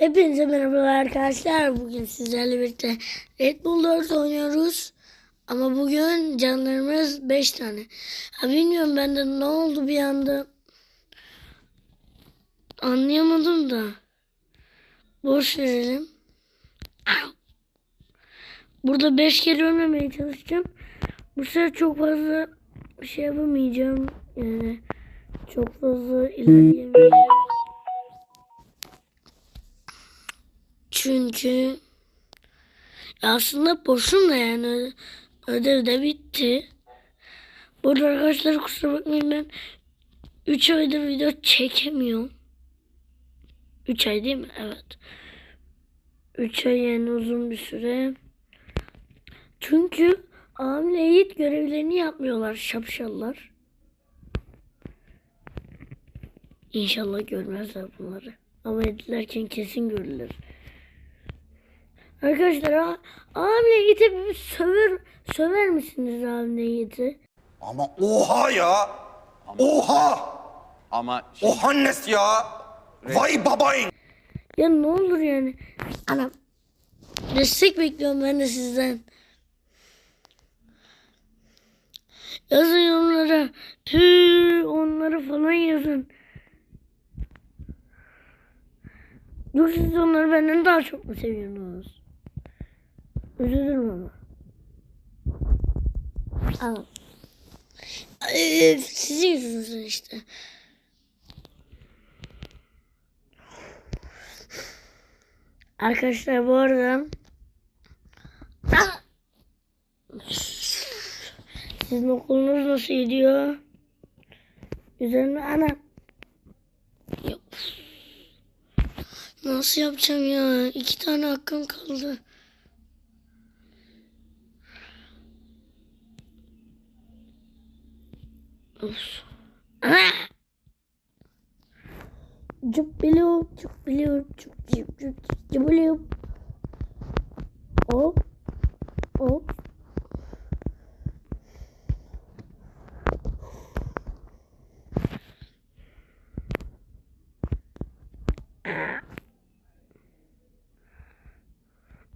Hepinize merhabalar arkadaşlar. Bugün sizlerle birlikte Red Bull 4 oynuyoruz. Ama bugün canlarımız 5 tane. Ha bilmiyorum bende ne oldu bir anda. Anlayamadım da. Boş verelim. Burada 5 kere ölmemeye çalışacağım. Bu sefer çok fazla şey yapamayacağım. Yani çok fazla ilerleyemeyeceğim. Çünkü aslında boşuna yani ö- ödev de bitti. Burada arkadaşlar kusura bakmayın ben 3 aydır video çekemiyorum. 3 ay değil mi? Evet. 3 ay yani uzun bir süre. Çünkü Amile Yiğit görevlerini yapmıyorlar şapşallar. İnşallah görmezler bunları. Ama edilerken kesin görürler. Arkadaşlar a- Amile Yiğit'e bir söver, söver misiniz Amile Yiğit'i? Ama oha ya. Oha. Ama şey, O Hannes ya. Vay babayın. Ya ne olur yani. Anam. Destek bekliyorum ben de sizden. Yazın yorumlara. Tüh onları falan yazın. Yok siz onları benden daha çok mu seviyorsunuz? Üzülürüm ama. Al. Ay, Sizin yüzünüzden işte. Arkadaşlar bu arada Ah! sizin okulunuz nasıl gidiyor? Üzerine ana Yok. Nasıl yapacağım ya? İki tane hakkım kaldı. Of. Ana! Cıbbılıyor, cıbbılıyor, cıp cıp cıp cıbbılıyor. Hop. Hop.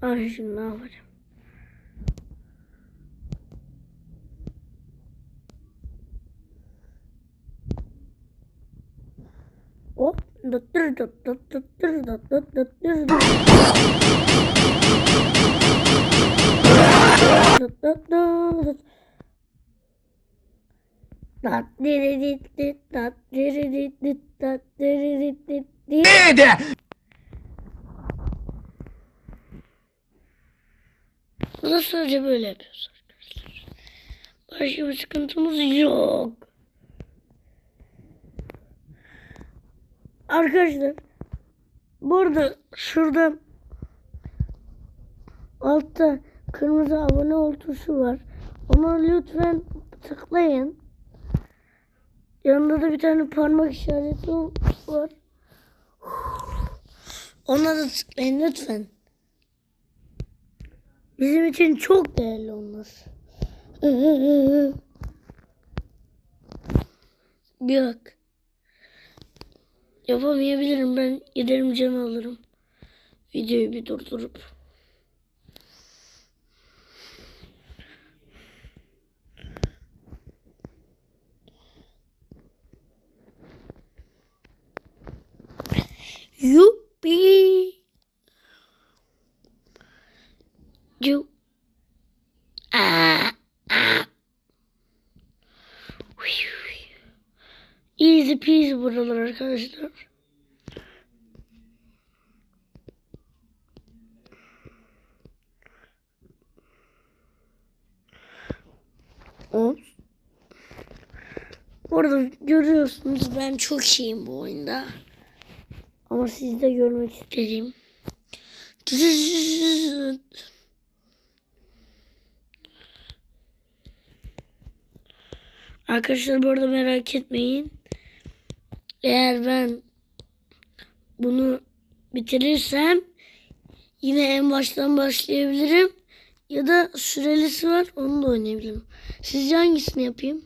Ay şimdi ne yapacağım? Bunu sadece böyle yapıyoruz arkadaşlar. Başka bir sıkıntımız yok. Arkadaşlar burada şurada altta kırmızı abone ol tuşu var. Ona lütfen tıklayın. Yanında da bir tane parmak işareti var. Ona da tıklayın lütfen. Bizim için çok değerli. Bir bak. Yapamayabilirim ben giderim can alırım. Videoyu bir durdurup. Yuppi. Yu. Aa, aa. Peasy buralar arkadaşlar. Hop. Orada görüyorsunuz ben çok iyiyim bu oyunda. Ama siz de görmek istedim. Arkadaşlar bu arada merak etmeyin. Eğer ben bunu bitirirsem yine en baştan başlayabilirim. Ya da sürelisi var onu da oynayabilirim. Sizce hangisini yapayım?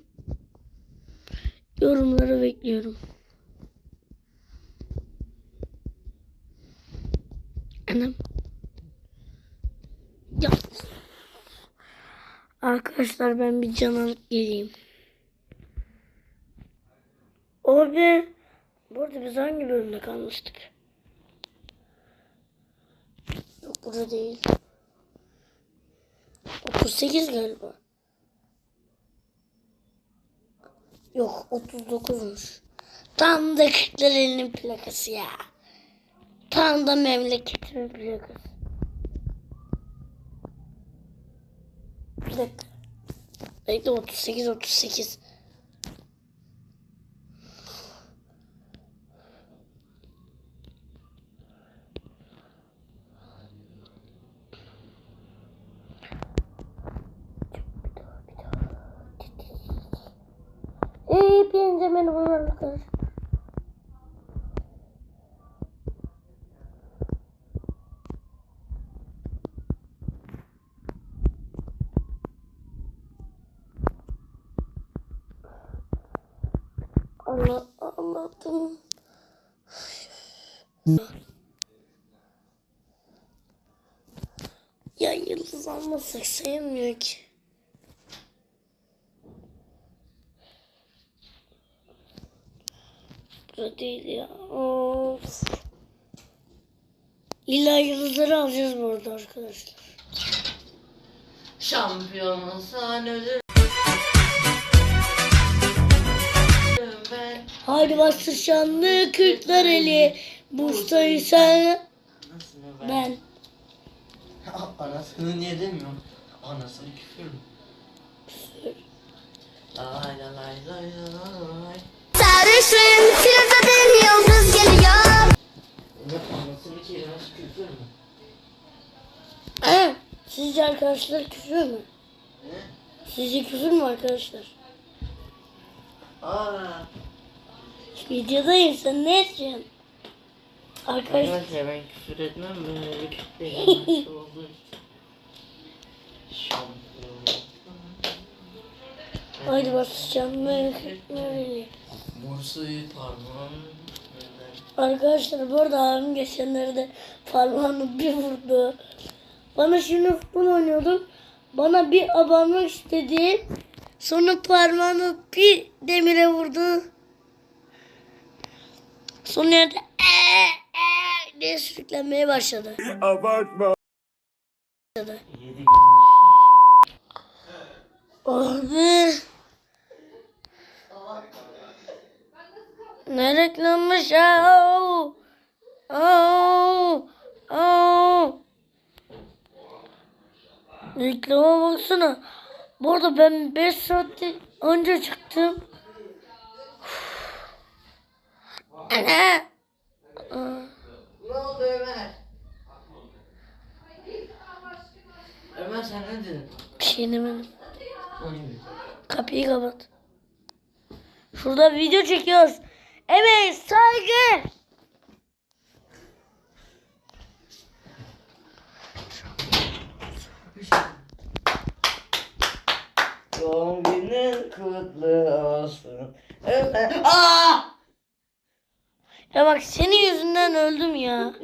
Yorumları bekliyorum. Anam. Ya. Arkadaşlar ben bir can alıp geleyim. Abi. Bu arada biz hangi bölümde kalmıştık? Yok burada değil. 38 galiba. Yok 39'muş. Tam da Kırklareli'nin plakası ya. Tam da memleketimin plakası. Bir dakika. Bekle 38 38. Beni bunlarla Allah anladım. Ya yıldız almasak sayılmıyor ki. Burada değil ya. Of. İlla yıldızları alacağız bu arada arkadaşlar. Şampiyon olsan ölürüm ben. Haydi bastır şanlı kırklar eli. Bursa'yı sen ben. ben. Anasını niye demiyorum? Anasını küfür mü? Lay lay lay lay lay. Sarışın filmden yıldız geliyor. Ha, sizce arkadaşlar küfür mü? Ne? Sizce küfür mü arkadaşlar? Aa. Videodayım sen ne edeceksin? Arkadaşlar Arkadaşlar ben küfür etmem böyle küfür için. Şampiyon. haydi şanlı kırklar eli. Bursa'yı parmağım. Arkadaşlar bu arada abim geçenlerde parmağını bir vurdu. Bana şimdi futbol oynuyordum. Bana bir abanmak istedi. Sonra parmağını bir demire vurdu. Sonra yerde "Ee, ee" diye sürüklenmeye başladı. Abartma. Gündür. Oh be. Ne reklammış au. Au. Au. Reklama baksana. Bu arada ben 5 saat önce çıktım. Ana. Ne oldu Ömer? Ömer sen ne dedin? Bir şey demedim. Kapıyı kapat. Şurada video çekiyoruz. Evet saygı. Doğum günün kutlu olsun. Aa! Ya bak senin yüzünden öldüm ya.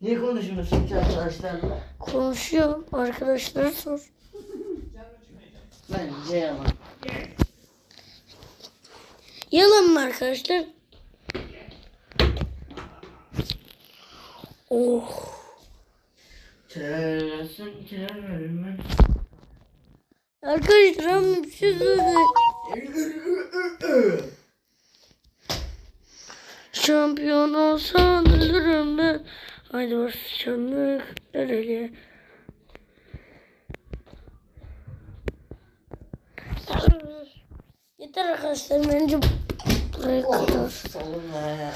Niye konuşmuyorsun ki arkadaşlarla? Konuşuyorum. Arkadaşlara sor. Bence yalan. Yalan mı arkadaşlar? Oh. Terörlüsün, terörlüyüm ben. Arkadaşlar ama bir şey söyleyeyim. Şampiyon olsan ölürüm ben. Haydi başlayalım. Nereye? Yeter arkadaşlar bence buraya kadar. Salınma ya.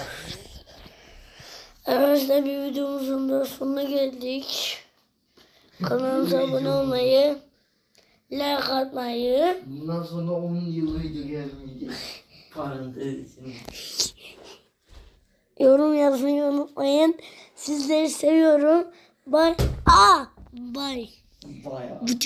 Arkadaşlar bir videomuzun da sonuna geldik. Kanalımıza abone olmayı, like atmayı, Bundan sonra 10 yıl video gelmeyecek. Parantez için. yorum yazmayı unutmayın. Sizleri seviyorum. Bye. Aa, bye. Bayağı. Cı